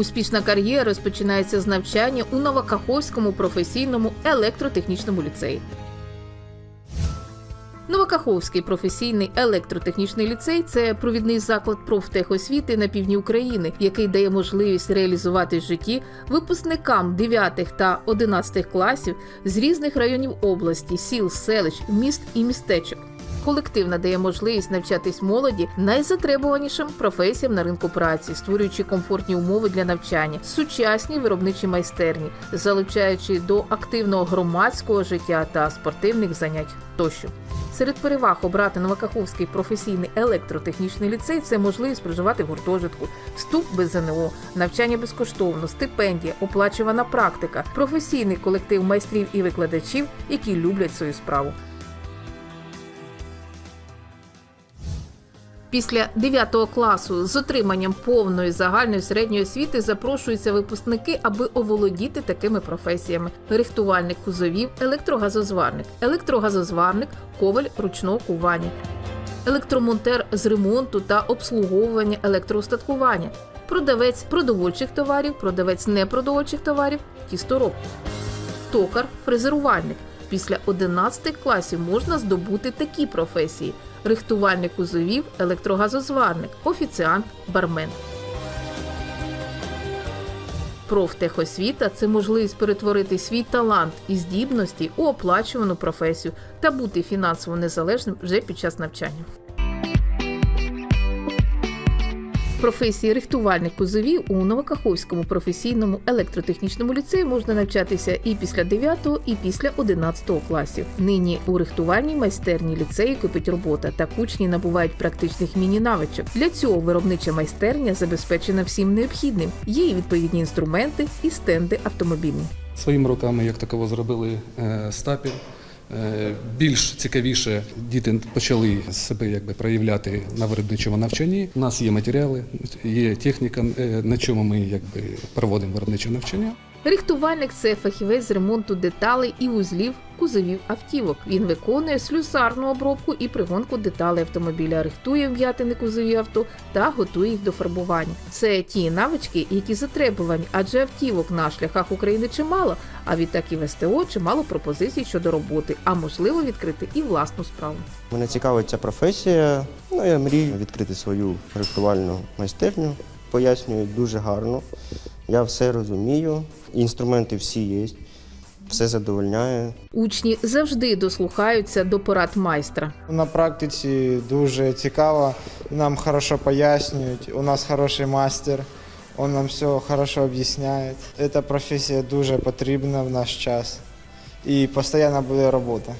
Успішна кар'єра розпочинається з навчання у Новокаховському професійному електротехнічному ліцеї. Новокаховський професійний електротехнічний ліцей це провідний заклад профтехосвіти на півдні України, який дає можливість реалізувати в житті випускникам 9 та 11 класів з різних районів області, сіл, селищ, міст і містечок. Колектив надає можливість навчатись молоді найзатребуванішим професіям на ринку праці, створюючи комфортні умови для навчання, сучасні виробничі майстерні, залучаючи до активного громадського життя та спортивних занять тощо. Серед переваг обрати Новокаховський професійний електротехнічний ліцей це можливість проживати в гуртожитку, вступ без ЗНО, навчання безкоштовно, стипендія, оплачувана практика, професійний колектив майстрів і викладачів, які люблять свою справу. Після 9 класу з отриманням повної загальної середньої освіти запрошуються випускники, аби оволодіти такими професіями: рихтувальник кузовів, електрогазозварник, електрогазозварник, коваль ручного кування, електромонтер з ремонту та обслуговування електроустаткування, продавець продовольчих товарів, продавець непродовольчих товарів, тістороб, токар, фрезерувальник. Після 11 класів можна здобути такі професії: рихтувальник кузовів, електрогазозварник, офіціант, бармен. Профтехосвіта це можливість перетворити свій талант і здібності у оплачувану професію та бути фінансово незалежним вже під час навчання. Професії рихтувальник кузовів у Новокаховському професійному електротехнічному ліцеї можна навчатися і після 9, і після 11 класів. Нині у рихтувальній майстерні ліцеї кипить робота, та учні набувають практичних міні-навичок. Для цього виробнича майстерня забезпечена всім необхідним. Є і відповідні інструменти, і стенди автомобільні. Своїми руками, як таково, зробили е, стапіль. Е, Більш цікавіше діти почали себе якби проявляти на виробничому навчанні. У нас є матеріали, є техніка, е, на чому ми якби проводимо виробниче навчання. Рихтувальник це фахівець з ремонту деталей і вузлів кузовів автівок. Він виконує слюсарну обробку і пригонку деталей автомобіля, рихтує вм'ятини кузові авто та готує їх до фарбування. Це ті навички, які затребувані, адже автівок на шляхах України чимало. А відтак і в СТО чимало пропозицій щодо роботи, а можливо відкрити і власну справу. Мене цікавить ця професія. Ну, я мрію відкрити свою рихтувальну майстерню. Пояснюю дуже гарно. Я все розумію, інструменти всі є, все задовольняє. Учні завжди дослухаються до порад майстра. На практиці дуже цікаво, нам хорошо пояснюють, у нас хороший мастер, Он нам все хорошо об'ясняє. Ця професія дуже потрібна в наш час і постійно буде робота.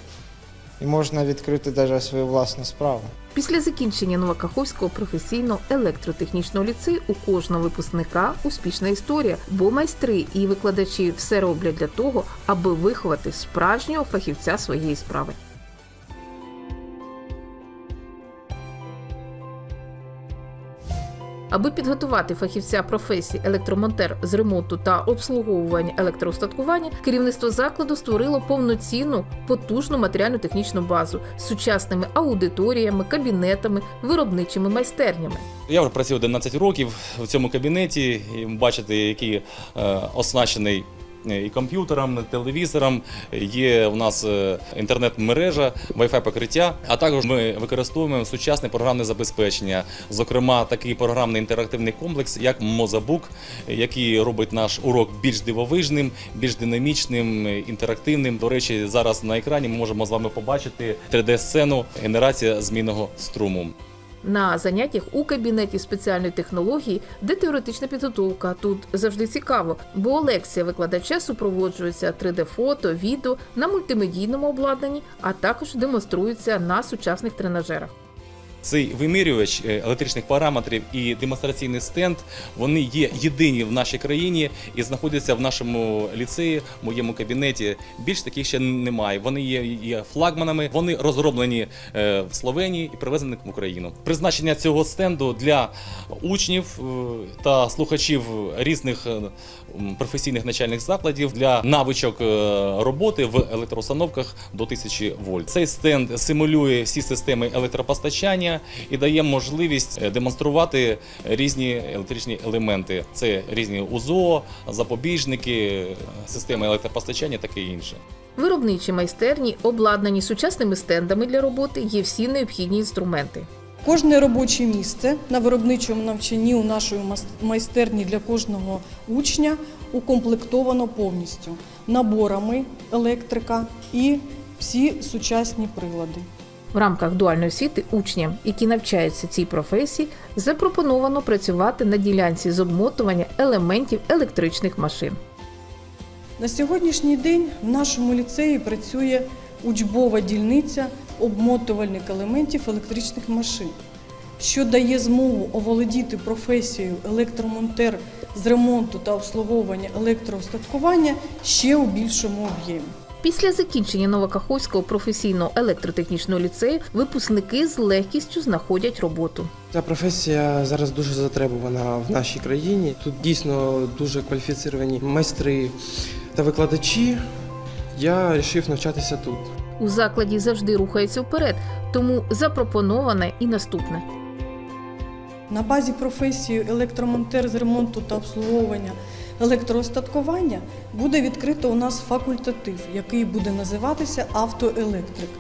І можна відкрити навіть свою власну справу. Після закінчення Новокаховського професійного електротехнічного ліцею у кожного випускника успішна історія, бо майстри і викладачі все роблять для того, аби виховати справжнього фахівця своєї справи. Аби підготувати фахівця професії електромонтер з ремонту та обслуговування електроустаткування, керівництво закладу створило повноцінну потужну матеріально-технічну базу з сучасними аудиторіями, кабінетами, виробничими майстернями. Я вже працюю 11 років в цьому кабінеті. І бачите, який е, оснащений і комп'ютером, і телевізором. Є у нас е, інтернет-мережа, Wi-Fi покриття. А також ми використовуємо сучасне програмне забезпечення, зокрема, такий програмний інтерактивний комплекс, як Мозабук, який робить наш урок більш дивовижним, більш динамічним, е, інтерактивним. До речі, зараз на екрані ми можемо з вами побачити 3D-сцену генерація змінного струму. На заняттях у кабінеті спеціальної технології, де теоретична підготовка. Тут завжди цікаво, бо лекція викладача супроводжується 3D-фото, відео на мультимедійному обладнанні, а також демонструється на сучасних тренажерах. Цей вимірювач е, електричних параметрів і демонстраційний стенд вони є єдині в нашій країні і знаходяться в нашому ліцеї, в моєму кабінеті. Більш таких ще немає. Вони є, є флагманами. Вони розроблені е, в Словенії і привезені в Україну. Призначення цього стенду для учнів е, та слухачів різних професійних навчальних закладів для навичок роботи в електроустановках до 1000 вольт. Цей стенд симулює всі системи електропостачання. Навчання і дає можливість е, демонструвати різні електричні елементи. Це різні УЗО, запобіжники, системи електропостачання, таке інше. Виробничі майстерні обладнані сучасними стендами для роботи, є всі необхідні інструменти. Кожне робоче місце на виробничому навчанні у нашої майстерні для кожного учня укомплектовано повністю наборами електрика і всі сучасні прилади. В рамках дуальної освіти учням, які навчаються цій професії, запропоновано працювати на ділянці з обмотування елементів електричних машин. На сьогоднішній день в нашому ліцеї працює учбова дільниця обмотувальних елементів електричних машин, що дає змогу оволодіти професією електромонтер з ремонту та обслуговування електроостаткування ще у більшому об'ємі. Після закінчення Новокаховського професійного електротехнічного ліцею випускники з легкістю знаходять роботу. Ця професія зараз дуже затребувана в нашій країні. Тут дійсно дуже кваліфіціровані майстри та викладачі. Я вирішив навчатися тут. У закладі завжди рухається вперед, тому запропоноване і наступне. На базі професії електромонтер з ремонту та обслуговування електроостаткування буде відкрито у нас факультатив, який буде називатися автоелектрик,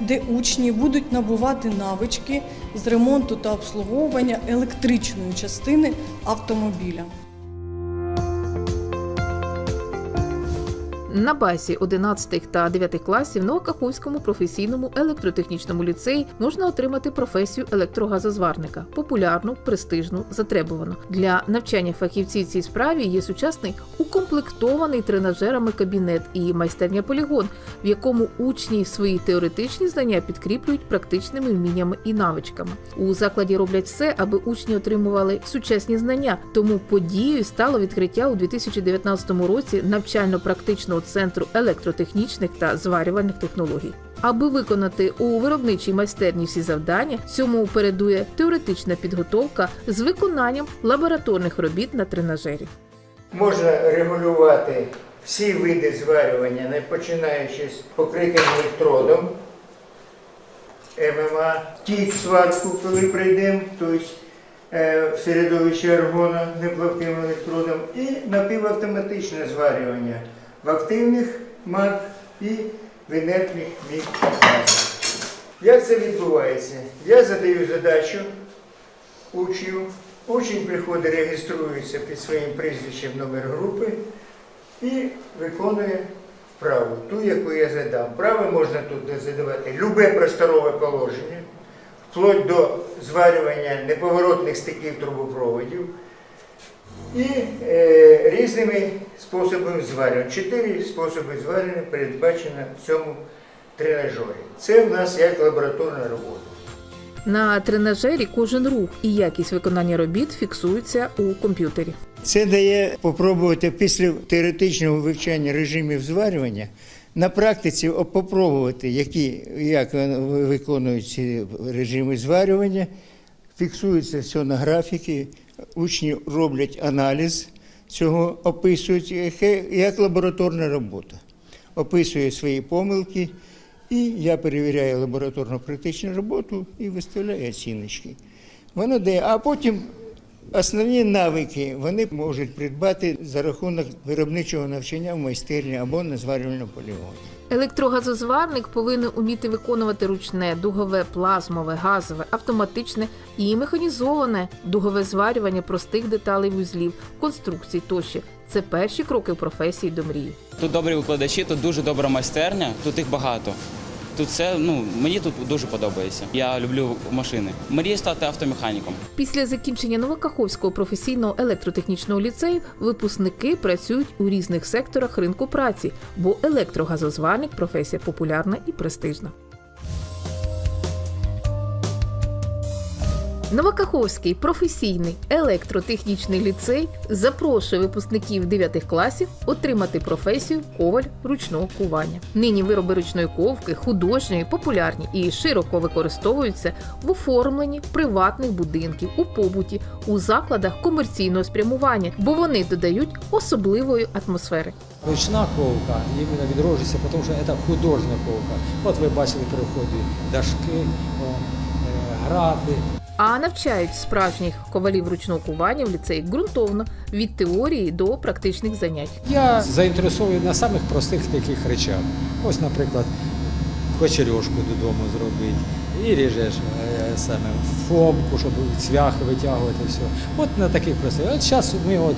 де учні будуть набувати навички з ремонту та обслуговування електричної частини автомобіля. На базі 11 та 9 класів Новокаховському професійному електротехнічному ліцеї можна отримати професію електрогазозварника популярну, престижну, затребувану. Для навчання фахівців цій справі є сучасний укомплектований тренажерами кабінет і майстерня полігон, в якому учні свої теоретичні знання підкріплюють практичними вміннями і навичками. У закладі роблять все, аби учні отримували сучасні знання. Тому подією стало відкриття у 2019 році навчально-практичного центру електротехнічних та зварювальних технологій. Аби виконати у виробничій майстерні всі завдання, цьому передує теоретична підготовка з виконанням лабораторних робіт на тренажері. Можна регулювати всі види зварювання, не починаючи з покритим електродом, ММА, тік сварку, коли прийдемо, тобто е, в середовище аргона неплавким електродом, і напівавтоматичне зварювання в активних мак і в інертних міг. Як це відбувається? Я задаю задачу учню. Учень приходить, реєструється під своїм прізвищем номер групи і виконує вправу, ту, яку я задам. Вправи можна тут задавати любе просторове положення, вплоть до зварювання неповоротних стиків трубопроводів і е, різними способами зварювання. Чотири способи зварювання передбачено в цьому тренажері. Це в нас як лабораторна робота. На тренажері кожен рух і якість виконання робіт фіксуються у комп'ютері. Це дає попробувати після теоретичного вивчання режимів зварювання на практиці попробувати, які, як виконують ці режими зварювання, фіксується все на графіки, учні роблять аналіз цього, описують як лабораторна робота. Описують свої помилки, і я перевіряю лабораторно-практичну роботу і виставляю оціночки. Воно дає, а потім Основні навики вони можуть придбати за рахунок виробничого навчання в майстерні або на зварювальному полігоні. Електрогазозварник повинен уміти виконувати ручне, дугове, плазмове, газове, автоматичне і механізоване дугове зварювання простих деталей вузлів, конструкцій тощо. Це перші кроки в професії до мрії. Тут добрі викладачі, тут дуже добра майстерня, тут їх багато. Тут все, ну мені тут дуже подобається. Я люблю машини. Мрію стати автомеханіком. Після закінчення Новокаховського професійного електротехнічного ліцею випускники працюють у різних секторах ринку праці, бо електрогазозварник професія популярна і престижна. Новокаховський професійний електротехнічний ліцей запрошує випускників 9 класів отримати професію коваль ручного кування. Нині вироби ручної ковки художньої, популярні і широко використовуються в оформленні приватних будинків, у побуті, у закладах комерційного спрямування, бо вони додають особливої атмосфери. Ручна ковка іменно відроджується, тому що це художня ковка. От ви бачили при дашки, е, грати. А навчають справжніх ковалів ручного кування в ліцеї ґрунтовно від теорії до практичних занять. Я заінтересований на самих простих таких речах. Ось, наприклад, кочерьошку додому зробити. І ріжеш е, саме фомку, щоб цвяхи витягувати все. От на таких простих. От зараз ми от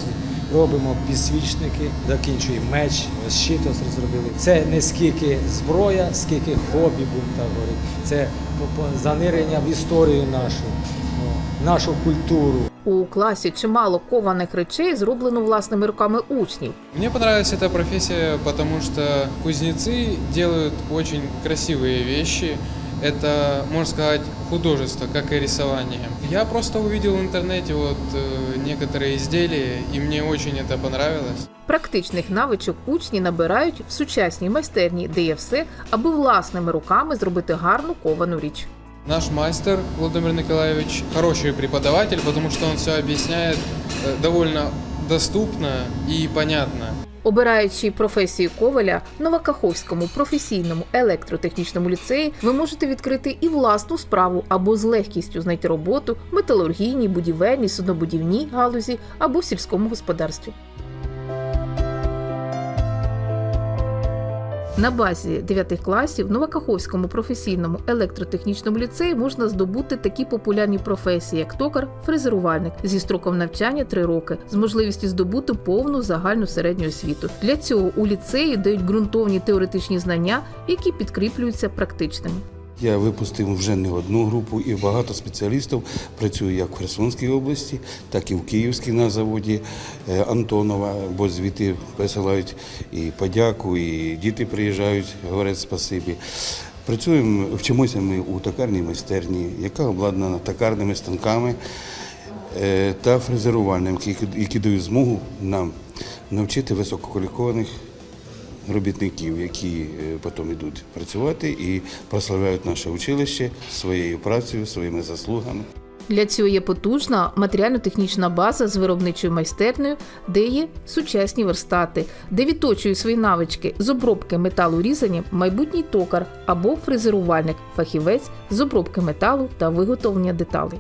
робимо підсвічники, закінчуємо меч, ось щит ось зробили. Це не скільки зброя, скільки хобі, будемо так говорити. Це занирення в історію нашу, нашу культуру. У класі чимало кованих речей зроблено власними руками учнів. Мне понравилась эта профессия, потому что кузнецы делают очень красивые вещи. Это, можно сказать, художество, как и рисование. Я просто увидел в интернете вот э, некоторые изделия, и мне очень это понравилось. Практичних навичок учні набирають в сучасній майстерні, де є все, аби власними руками зробити гарну ковану річ. Наш мастер Владимир Николаевич хороший преподаватель, потому что он все объясняет э, довольно доступно и понятно. Обираючи професію коваля в Новокаховському професійному електротехнічному ліцеї, ви можете відкрити і власну справу або з легкістю знайти роботу в металургійній, будівельній, суднобудівній галузі або в сільському господарстві. На базі 9 класів в Новокаховському професійному електротехнічному ліцеї можна здобути такі популярні професії, як токар, фрезерувальник зі строком навчання 3 роки, з можливістю здобути повну загальну середню освіту. Для цього у ліцеї дають ґрунтовні теоретичні знання, які підкріплюються практичними. Я випустив вже не одну групу і багато спеціалістів працює як в Херсонській області, так і в Київській на заводі е, Антонова, бо звідти присилають і подяку, і діти приїжджають, говорять спасибі. Працюємо, вчимося ми у токарній майстерні, яка обладнана токарними станками е, та фрезерувальним, які, дають змогу нам навчити висококваліфікованих робітників, які е, потім йдуть працювати і прославляють наше училище своєю працею, своїми заслугами. Для цього є потужна матеріально-технічна база з виробничою майстернею, де є сучасні верстати, де відточують свої навички з обробки металу різанням майбутній токар або фрезерувальник, фахівець з обробки металу та виготовлення деталей.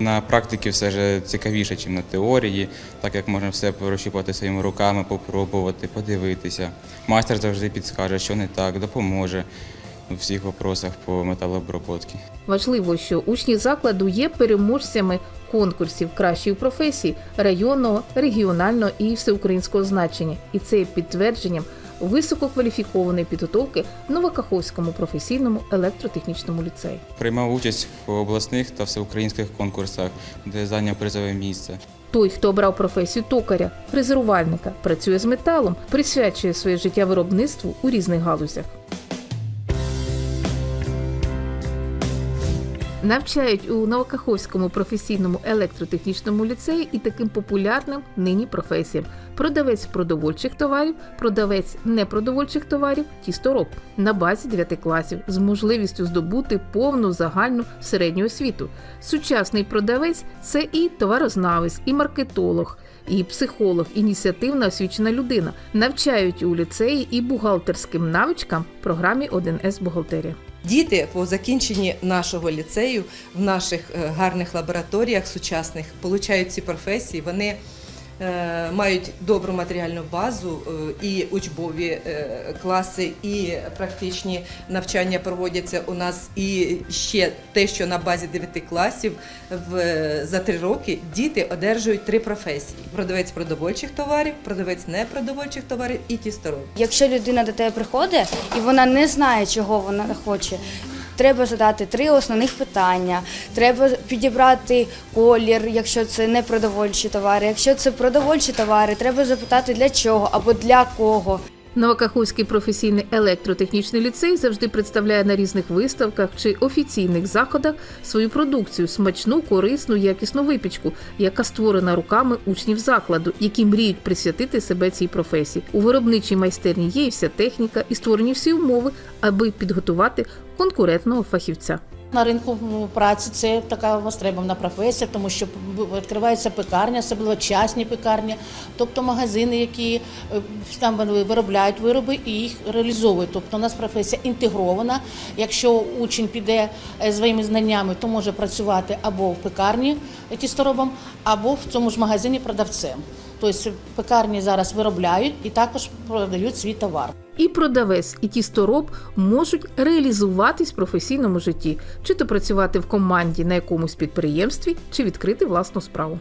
На практиці все ж цікавіше, ніж на теорії, так як можна все прощупати своїми руками, попробувати, подивитися. Майстер завжди підскаже, що не так, допоможе у всіх вопросах по металообробці. Важливо, що учні закладу є переможцями конкурсів кращої професії районного, регіонального і всеукраїнського значення, і це є підтвердженням висококваліфікованої підготовки в Новокаховському професійному електротехнічному ліцеї. Приймав участь в обласних та всеукраїнських конкурсах, де зайняв призове місце. Той, хто обрав професію токаря, фрезерувальника, працює з металом, присвячує своє життя виробництву у різних галузях. Навчають у Новокаховському професійному електротехнічному ліцеї і таким популярним нині професіям: продавець продовольчих товарів, продавець непродовольчих товарів, тістороб на базі 9 класів з можливістю здобути повну загальну середню освіту. Сучасний продавець це і товарознавець, і маркетолог. І психолог, ініціативна освічена людина навчають у ліцеї і бухгалтерським навичкам програмі 1С бухгалтерія. Діти по закінченні нашого ліцею в наших е, гарних лабораторіях сучасних получають ці професії. Вони мають добру матеріальну базу, е, і учбові е, класи, і практичні навчання проводяться у нас. І ще те, що на базі 9 класів в, за три роки діти одержують три професії: продавець продовольчих товарів, продавець непродовольчих товарів і тістороб. Якщо людина до тебе приходить і вона не знає, чого вона хоче, треба задати три основних питання. Треба підібрати колір, якщо це не продовольчі товари. Якщо це продовольчі товари, треба запитати для чого або для кого. Новокаховський професійний електротехнічний ліцей завжди представляє на різних виставках чи офіційних заходах свою продукцію смачну, корисну, якісну випічку, яка створена руками учнів закладу, які мріють присвятити себе цій професії. У виробничій майстерні є і вся техніка і створені всі умови, аби підготувати конкурентного фахівця. На ринку ну, праці це така востребована професія, тому що відкривається пекарня, особливо частні пекарні, тобто магазини, які е, там виробляють вироби і їх реалізовують. Тобто у нас професія інтегрована. Якщо учень піде е, своїми знаннями, то може працювати або в пекарні тісторобом, або в цьому ж магазині продавцем. Тобто пекарні зараз виробляють і також продають свій товар. І продавець, і тістороб можуть реалізуватись в професійному житті, чи то працювати в команді на якомусь підприємстві, чи відкрити власну справу.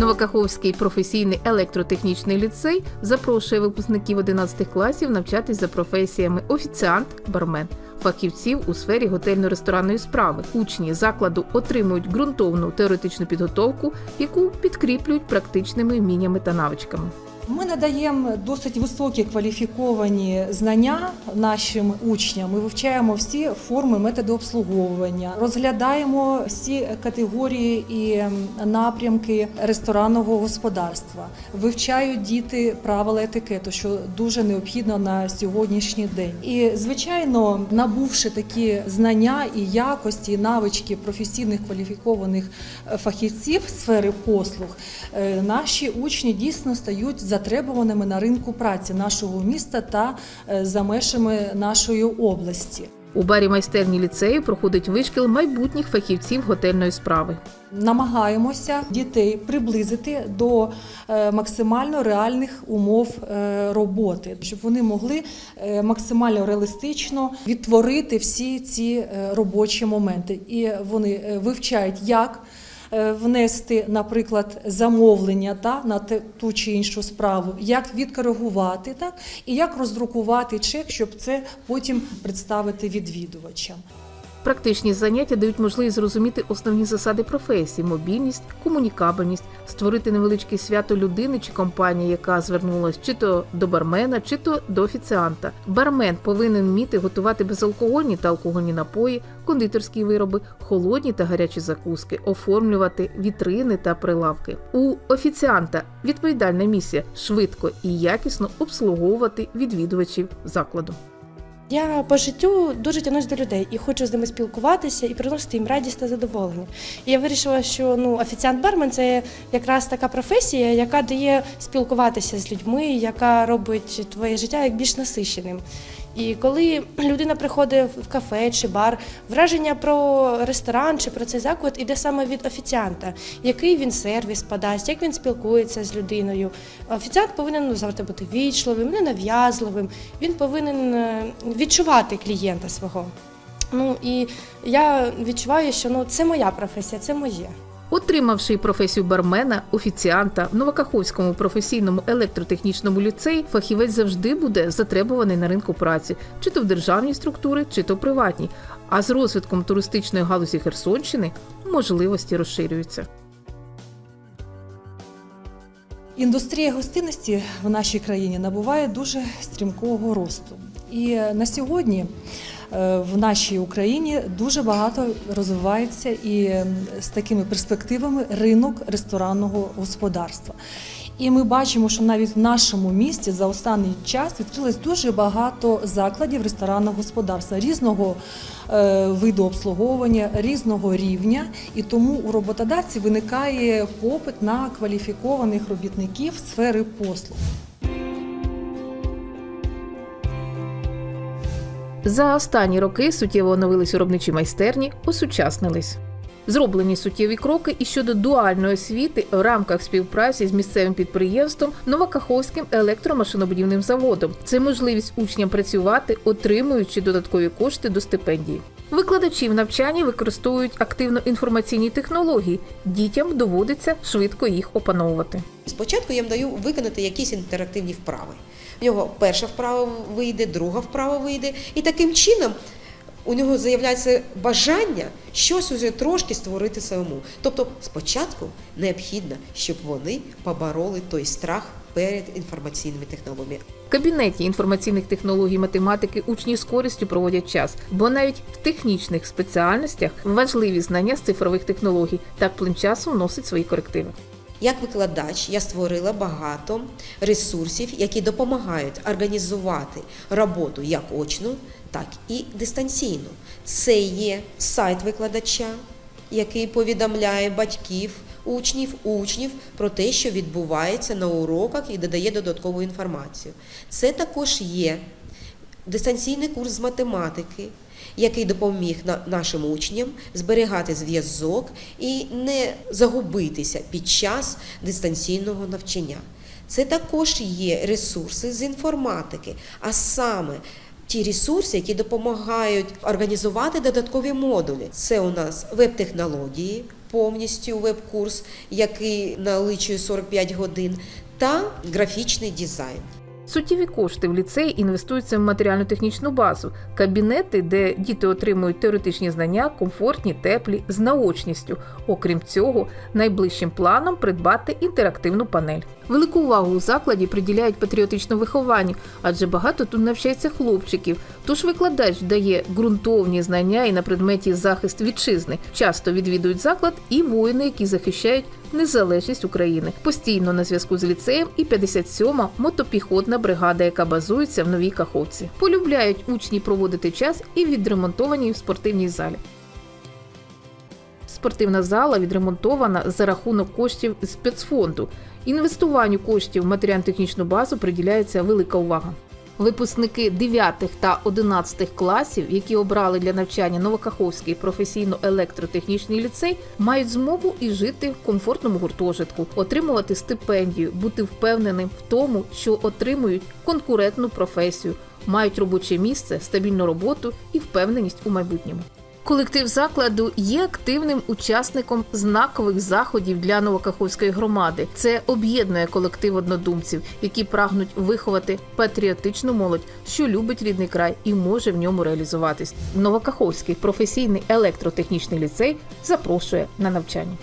Новокаховський професійний електротехнічний ліцей запрошує випускників 11 класів навчатись за професіями офіціант, бармен, фахівців у сфері готельно-ресторанної справи. Учні закладу отримують ґрунтовну теоретичну підготовку, яку підкріплюють практичними вміннями та навичками. Ми надаємо досить високі кваліфіковані знання нашим учням. Ми вивчаємо всі форми методи обслуговування, розглядаємо всі категорії і напрямки ресторанного господарства. Вивчають діти правила етикету, що дуже необхідно на сьогоднішній день. І звичайно, набувши такі знання і якості, і навички професійних кваліфікованих е, фахівців сфери послуг, е, наші учні дійсно стають затребуваними на ринку праці нашого міста та е, за межами нашої області. У барі майстерні ліцею проходить вишкіл майбутніх фахівців готельної справи. Намагаємося дітей приблизити до е, максимально реальних умов е, роботи, щоб вони могли максимально реалістично відтворити всі ці робочі моменти. І вони вивчають, як внести, наприклад, замовлення та, на ту чи іншу справу, як відкоригувати, так, і як роздрукувати чек, щоб це потім представити відвідувачам. Практичні заняття дають можливість зрозуміти основні засади професії: мобільність, комунікабельність, створити невеличке свято людини чи компанії, яка звернулась чи то до бармена, чи то до офіціанта. Бармен повинен вміти готувати безалкогольні та алкогольні напої, кондитерські вироби, холодні та гарячі закуски, оформлювати вітрини та прилавки. У офіціанта відповідальна місія швидко і якісно обслуговувати відвідувачів закладу. Я по життю дуже тянусь до людей і хочу з ними спілкуватися і приносити їм радість та задоволення. І я вирішила, що ну офіціант-бармен це якраз така професія, яка дає спілкуватися з людьми, яка робить твоє життя як більш насиченим. І коли людина приходить в кафе чи бар, враження про ресторан чи про цей заклад іде саме від офіціанта, який він сервіс подасть, як він спілкується з людиною. Офіціант повинен ну, завжди бути вічливим, ненав'язливим. Він повинен е, відчувати клієнта свого. Ну і я відчуваю, що ну це моя професія, це моє. Отримавши професію бармена, офіціанта в Новокаховському професійному електротехнічному ліцеї, фахівець завжди буде затребуваний на ринку праці, чи то в державній структури, чи то приватній. А з розвитком туристичної галузі Херсонщини можливості розширюються. Індустрія гостинності в нашій країні набуває дуже стрімкого росту. І на сьогодні в нашій Україні дуже багато розвивається і з такими перспективами ринок ресторанного господарства. І ми бачимо, що навіть в нашому місті за останній час відкрилось дуже багато закладів ресторанного господарства різного е, виду обслуговування, різного рівня. І тому у роботодавців виникає попит на кваліфікованих робітників сфери послуг. За останні роки суттєво оновились виробничі майстерні, осучаснились. Зроблені суттєві кроки і щодо дуальної освіти в рамках співпраці з місцевим підприємством Новокаховським електромашинобудівним заводом. Це можливість учням працювати, отримуючи додаткові кошти до стипендії. Викладачі в навчанні використовують активно інформаційні технології. Дітям доводиться швидко їх опановувати. Спочатку я даю виконати якісь інтерактивні вправи. В нього перша вправа вийде, друга вправа вийде, і таким чином у нього з'являється бажання щось уже трошки створити самому. Тобто, спочатку необхідно, щоб вони побороли той страх перед інформаційними технологіями. В кабінеті інформаційних технологій математики учні з користю проводять час, бо навіть в технічних спеціальностях важливі знання з цифрових технологій так плин часу вносить свої корективи. Як викладач я створила багато ресурсів, які допомагають організувати роботу як очну, так і дистанційну. Це є сайт викладача, який повідомляє батьків, учнів, учнів про те, що відбувається на уроках і додає додаткову інформацію. Це також є дистанційний курс з математики, який допоміг нашим учням зберігати зв'язок і не загубитися під час дистанційного навчання. Це також є ресурси з інформатики, а саме ті ресурси, які допомагають організувати додаткові модулі. Це у нас веб-технології, повністю веб-курс, який наличує 45 годин, та графічний дизайн. Суттєві кошти в ліцеї інвестуються в матеріально-технічну базу, кабінети, де діти отримують теоретичні знання, комфортні, теплі, з наочністю. Окрім цього, найближчим планом придбати інтерактивну панель. Велику увагу у закладі приділяють патріотичному вихованню, адже багато тут навчається хлопчиків. Тож викладач дає ґрунтовні знання і на предметі захист вітчизни. Часто відвідують заклад і воїни, які захищають незалежність України. Постійно на зв'язку з ліцеєм і 57-ма мотопіхотна бригада, яка базується в новій Каховці. Полюбляють учні проводити час і в відремонтованій спортивній залі. Спортивна зала відремонтована за рахунок коштів спецфонду. Інвестуванню коштів в матеріально-технічну базу приділяється велика увага. Випускники 9 та 11 класів, які обрали для навчання Новокаховський професійно-електротехнічний ліцей, мають змогу і жити в комфортному гуртожитку, отримувати стипендію, бути впевненим в тому, що отримують конкурентну професію, мають робоче місце, стабільну роботу і впевненість у майбутньому. Колектив закладу є активним учасником знакових заходів для Новокаховської громади. Це об'єднує колектив однодумців, які прагнуть виховати патріотичну молодь, що любить рідний край і може в ньому реалізуватись. Новокаховський професійний електротехнічний ліцей запрошує на навчання.